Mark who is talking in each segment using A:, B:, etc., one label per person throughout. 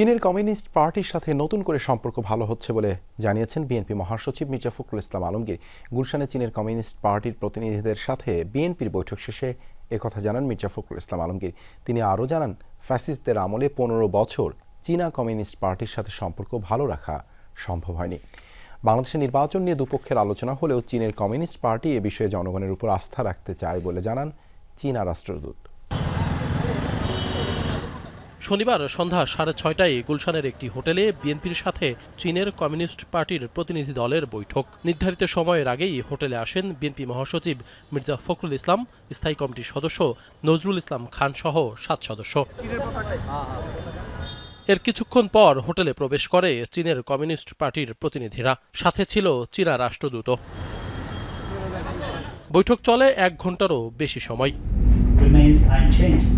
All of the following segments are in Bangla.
A: চীনের কমিউনিস্ট পার্টির সাথে নতুন করে সম্পর্ক ভালো হচ্ছে বলে জানিয়েছেন বিএনপি মহাসচিব মির্জা ফখরুল ইসলাম আলমগীর। গুলশানে চীনের কমিউনিস্ট পার্টির প্রতিনিধিদের সাথে বিএনপির বৈঠক শেষে একথা জানান মির্জা ফখরুল ইসলাম আলমগীর। তিনি আরও জানান, ফ্যাসিস্টদের আমলে পনেরো বছর চীনা কমিউনিস্ট পার্টির সাথে সম্পর্ক ভালো রাখা সম্ভব হয়নি। বাংলাদেশের নির্বাচন নিয়ে দুপক্ষের আলোচনা হলেও চীনের কমিউনিস্ট পার্টি এ বিষয়ে জনগণের উপর আস্থা রাখতে চায় বলে জানান চীনা রাষ্ট্রদূত।
B: শনিবার সন্ধ্যা সাড়ে ছয়টায় গুলশানের একটি হোটেলে বিএনপির সাথে চীনের কমিউনিস্ট পার্টির প্রতিনিধি দলের বৈঠক। নির্ধারিত সময়ের আগেই হোটেলে আসেন বিএনপি মহাসচিব মির্জা ফখরুল ইসলাম, স্থায়ী কমিটির সদস্য নজরুল ইসলাম খান সহ সাত সদস্য। এর কিছুক্ষণ পর হোটেলে প্রবেশ করে চীনের কমিউনিস্ট পার্টির প্রতিনিধিরা। সাথে ছিল চীনা রাষ্ট্রদূত। বৈঠক চলে এক ঘন্টারও বেশি সময়।
C: Remains unchanged.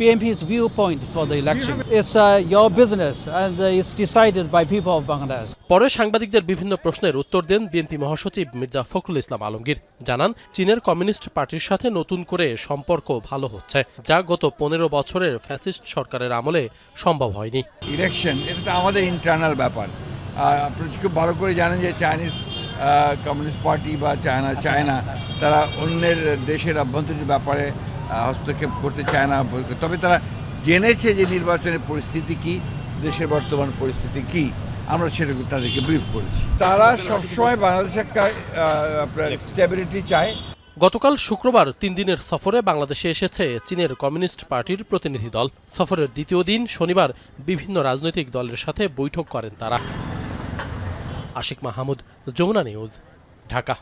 D: BNP's viewpoint for the election. It's uh, your business and uh, it's decided by people of Bangladesh.
B: পরে সাংবাদিকদের বিভিন্ন প্রশ্নের উত্তর দেন বিএনপি মহাসচিব মির্জা ফখরুল ইসলাম আলমগীর জানান চীনের কমিউনিস্ট পার্টির সাথে নতুন করে সম্পর্ক ভালো হচ্ছে যা গত পনেরো বছরের ফ্যাসিস্ট সরকারের আমলে সম্ভব হয়নি
E: ইলেকশন এটা তো আমাদের ইন্টারনাল ব্যাপার আপনি খুব ভালো করে জানেন যে চাইনিজ কমিউনিস্ট পার্টি বা চায়না চায়না তারা অন্যের দেশের অভ্যন্তরীণ ব্যাপারে হস্তক্ষেপ করতে চায় না তবে তারা জেনেছে যে নির্বাচনের পরিস্থিতি কি, দেশের বর্তমান পরিস্থিতি কি। আমরা সেরকম তাদেরকে ব্রিফ করেছি। তারা সবসময় বাংলাদেশ একটা আপনার স্টেবিলিটি চায়।
B: গতকাল শুক্রবার তিন দিনের সফরে বাংলাদেশে এসেছে চীনের কমিউনিস্ট পার্টির প্রতিনিধি দল। সফরের দ্বিতীয় দিন শনিবার বিভিন্ন রাজনৈতিক দলের সাথে বৈঠক করেন তারা। আশিক মাহমুদ, যমুনা নিউজ, ঢাকা।